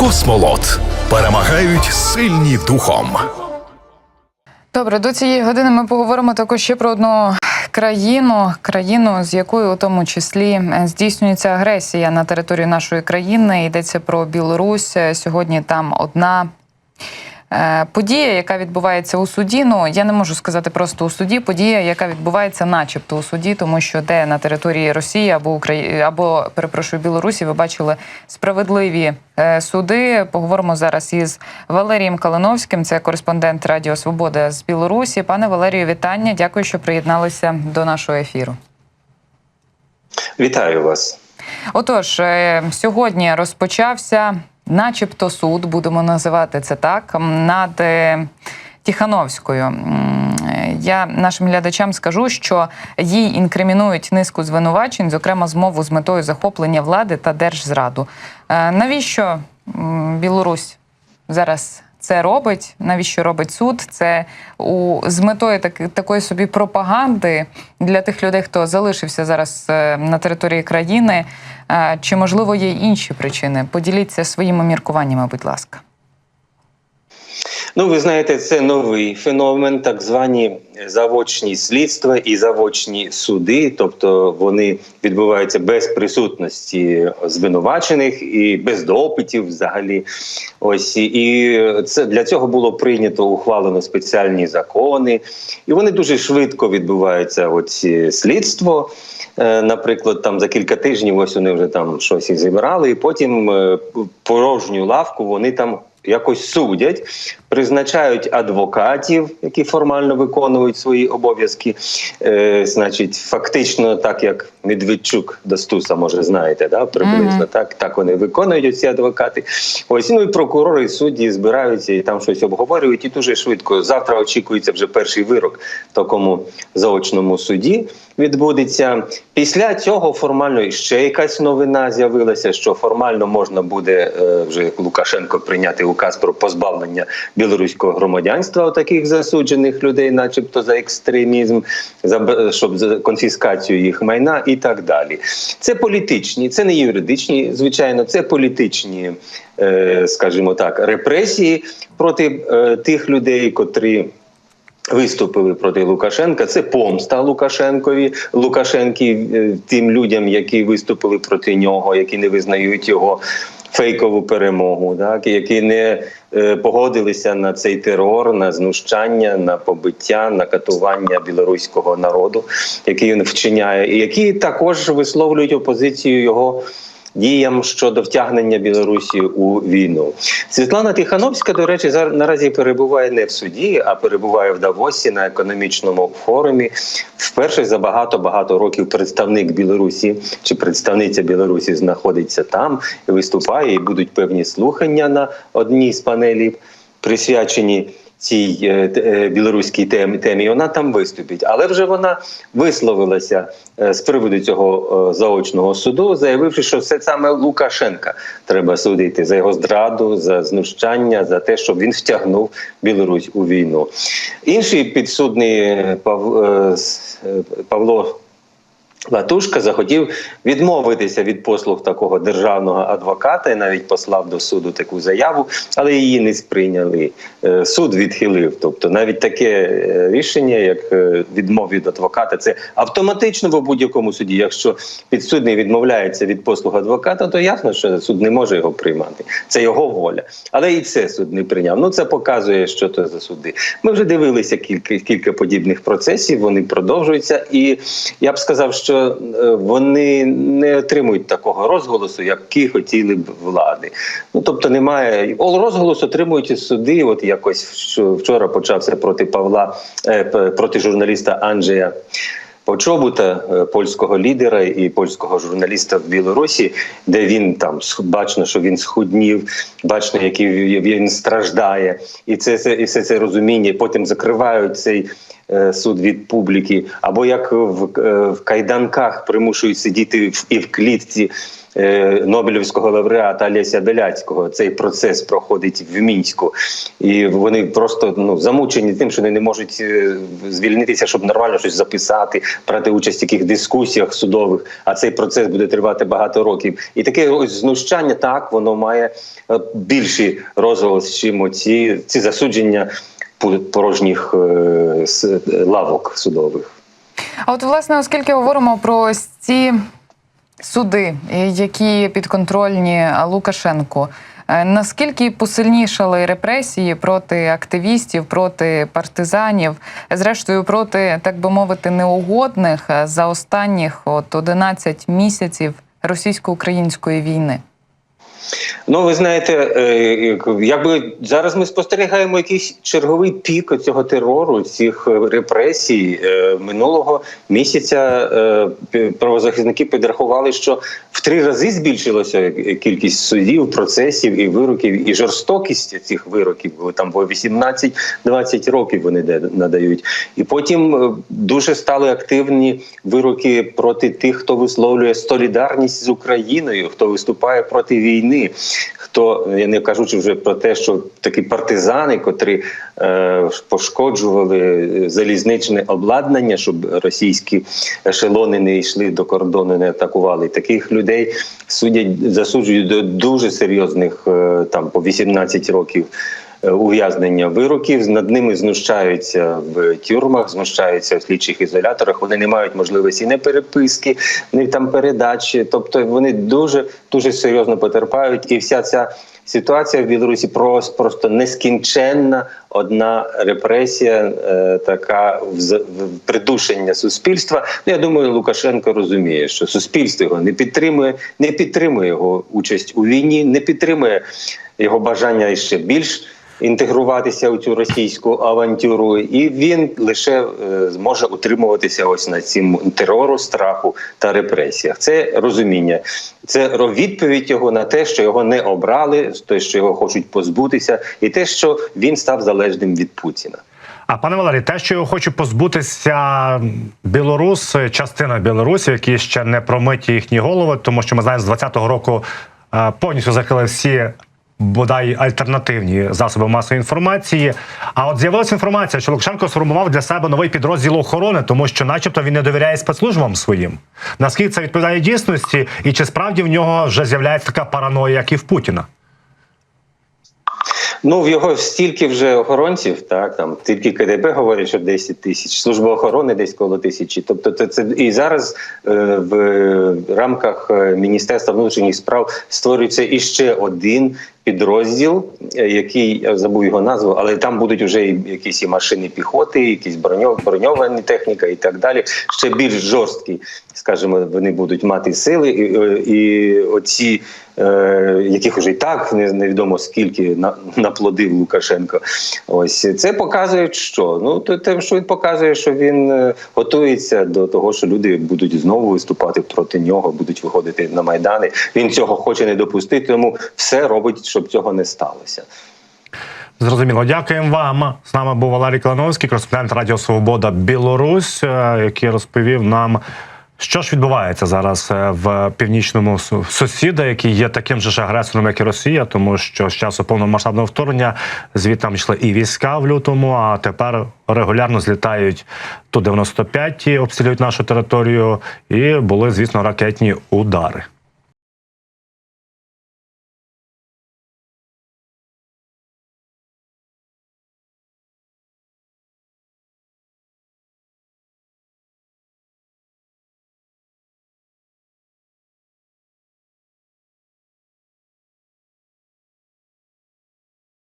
Космолот перемагають сильні духом. Добре, до цієї години ми поговоримо також ще про одну країну, країну, з якою у тому числі е, здійснюється агресія на території нашої країни. Йдеться про Білорусь. Сьогодні там одна. Е, Подія, яка відбувається у суді, ну я не можу сказати просто у суді. Подія, яка відбувається, начебто у суді, тому що де на території Росії або Украї... або перепрошую Білорусі, ви бачили справедливі е, суди. Поговоримо зараз із Валерієм Калиновським, це кореспондент Радіо Свобода з Білорусі. Пане Валерію, вітання. Дякую, що приєдналися до нашого ефіру. Вітаю вас. Отож, е, сьогодні розпочався, начебто, суд, будемо називати це так, над Тіхановською. Е, Я нашим глядачам скажу, що їй інкримінують низку звинувачень, зокрема змову з метою захоплення влади та держзраду. Е, Навіщо Білорусь зараз це робить? Навіщо робить суд? Це у з метою так, такої собі пропаганди для тих людей, хто залишився зараз е, на території країни. Е, Чи можливо є інші причини? Поділіться своїми міркуваннями, будь ласка. Ну, ви знаєте, це новий феномен, так звані завочні слідства і завочні суди, тобто вони відбуваються без присутності звинувачених і без допитів, взагалі. Ось і це для цього було прийнято ухвалено спеціальні закони, і вони дуже швидко відбуваються. Оці слідство. Е, Наприклад, там за кілька тижнів ось вони вже там щось і зібрали, і потім е, порожню лавку вони там якось судять, призначають адвокатів, які формально виконують свої обов'язки. Е, значить, фактично, так як Медведчук до Стуса, може, знаєте, да, приблизно Мгм. так, так вони виконують ці адвокати. Ось ну і прокурори, і судді збираються і там щось обговорюють, і дуже швидко. Завтра очікується вже перший вирок в такому заочному суді. Відбудеться після цього формально ще якась новина з'явилася, що формально можна буде е, вже Лукашенко прийняти указ про позбавлення білоруського громадянства у таких засуджених людей, начебто за екстремізм, за щоб за конфіскацію їх майна і так далі. Це політичні, це не юридичні, звичайно, це політичні, е, скажімо так, репресії проти е, тих людей, котрі. Виступили проти Лукашенка. Це помста Лукашенкові, Лукашенки е, тим людям, які виступили проти нього, які не визнають його фейкову перемогу, так які не е, погодилися на цей терор, на знущання, на побиття, на катування білоруського народу, який він вчиняє, і які також висловлюють опозицію його. Діям щодо втягнення Білорусі у війну Світлана Тихановська, до речі, зар- наразі перебуває не в суді, а перебуває в Давосі на економічному форумі. Вперше за багато багато років представник Білорусі чи представниця Білорусі знаходиться там і виступає. І будуть певні слухання на одній з панелів, присвячені цій е, е, білоруській темі, темі. Вона там виступить, але вже вона висловилася е, з приводу цього заочного суду, заявивши, що все саме Лукашенка треба судити за його зраду, за знущання, за те, щоб він втягнув Білорусь у війну. Інший підсудний Павло. Латушка захотів відмовитися від послуг такого державного адвоката і навіть послав до суду таку заяву, але її не сприйняли. Е, Суд відхилив. Тобто, навіть таке е, рішення, як е, відмов від адвоката, це автоматично в будь-якому суді. Якщо підсудний відмовляється від послуг адвоката, то ясно, що суд не може його приймати. Це його воля. Але і це суд не прийняв. Ну це показує, що це за суди. Ми вже дивилися кілька кілька подібних процесів. Вони продовжуються, і я б сказав, що е, вони не отримують такого розголосу, які хотіли б влади. Ну тобто немає Ол- розголос отримують і суди. От якось вчора почався проти Павла е, проти журналіста Анджея. Почобута е, польського лідера і польського журналіста в Білорусі, де він там бачно, що він схуднів, бачно, який він страждає, і це, і все це розуміння. Потім закривають цей суд від публіки, або як в, е, в кайданках примушують сидіти в- і в клітці. е, Нобелівського лауреата Олеся Беляцького цей процес проходить в мінську, і вони просто ну замучені тим, що вони не можуть е, звільнитися, щоб нормально щось записати, брати участь в яких дискусіях судових. А цей процес буде тривати багато років. І таке ось знущання, так воно має е, більший розголос, чим оці ці засудження порожніх е, лавок судових. А от власне, оскільки говоримо про ці суди, е, які підконтрольні Лукашенку. е, Наскільки посильнішали репресії проти активістів, проти партизанів, зрештою проти, так би мовити, неугодних е, за останніх от 11 місяців російсько-української війни? Ну, ви знаєте, е, якби зараз ми спостерігаємо якийсь черговий пік цього терору, цих репресій Е, минулого місяця. е, Правозахисники підрахували, що в три рази збільшилося кількість судів, процесів і вироків, і жорстокість цих вироків. Там по 18-20 років вони надають. І потім дуже стали активні вироки проти тих, хто висловлює солідарність з Україною, хто виступає проти війни. Хто я не кажучи вже про те, що такі партизани, котрі е, пошкоджували залізничне обладнання, щоб російські ешелони не йшли до кордону, не атакували. Таких людей судять, засуджують до дуже серйозних е, там по 18 років. Е, Ув'язнення вироків над ними знущаються в тюрмах, знущаються в слідчих ізоляторах. Вони не мають можливості не переписки, ні там передачі. Тобто вони дуже дуже серйозно потерпають, і вся ця ситуація в Білорусі просто, просто нескінченна одна репресія, е, така вз- в- придушення суспільства. Ну, я думаю, Лукашенко розуміє, що суспільство його не підтримує, не підтримує його участь у війні, не підтримує його бажання ще більш. Інтегруватися у цю російську авантюру, і він лише е, зможе утримуватися ось на цім терору, страху та репресіях. Це розуміння, це відповідь його на те, що його не обрали, те, що його хочуть позбутися, і те, що він став залежним від Путіна. А пане Валерій, те, що я хочу позбутися білорус, частина білорусів, які ще не промиті їхні голови, тому що ми знаємо, з 20-го року е, повністю закрили всі. Бодай альтернативні засоби масової інформації. А от з'явилася інформація, що Лукашенко сформував для себе новий підрозділ охорони, тому що, начебто, він не довіряє спецслужбам своїм. Наскільки це відповідає дійсності, і чи справді в нього вже з'являється така параноя, як і в Путіна? Ну в його стільки вже охоронців, так там тільки КДБ говорять, що 10 тисяч, служба охорони десь коло тисячі. Тобто, це, це і зараз е, в рамках е, міністерства внутрішніх справ створюється іще один підрозділ, е, який я забув його назву, але там будуть вже якісь і машини піхоти, якісь броньов, броньовані техніка і так далі. Ще більш жорсткі, скажімо, вони будуть мати сили, і, е, і оці. е, Яких уже і так не- невідомо скільки на- наплодив Лукашенко. Ось це показує, що ну то те, що він показує, що він е, готується до того, що люди будуть знову виступати проти нього, будуть виходити на майдани. Він цього хоче не допустити, тому все робить, щоб цього не сталося. Зрозуміло, дякуємо вам. З нами був Валерій Клановський, кореспондент Радіо Свобода Білорусь, е, який розповів нам, що ж відбувається зараз е, в північному сусіда, який є таким же ж агресором, як і Росія, тому що з часу повномасштабного вторгнення звідти йшли і війська в лютому, а тепер регулярно злітають ту 95 ті обстрілюють нашу територію, і були, звісно, ракетні удари.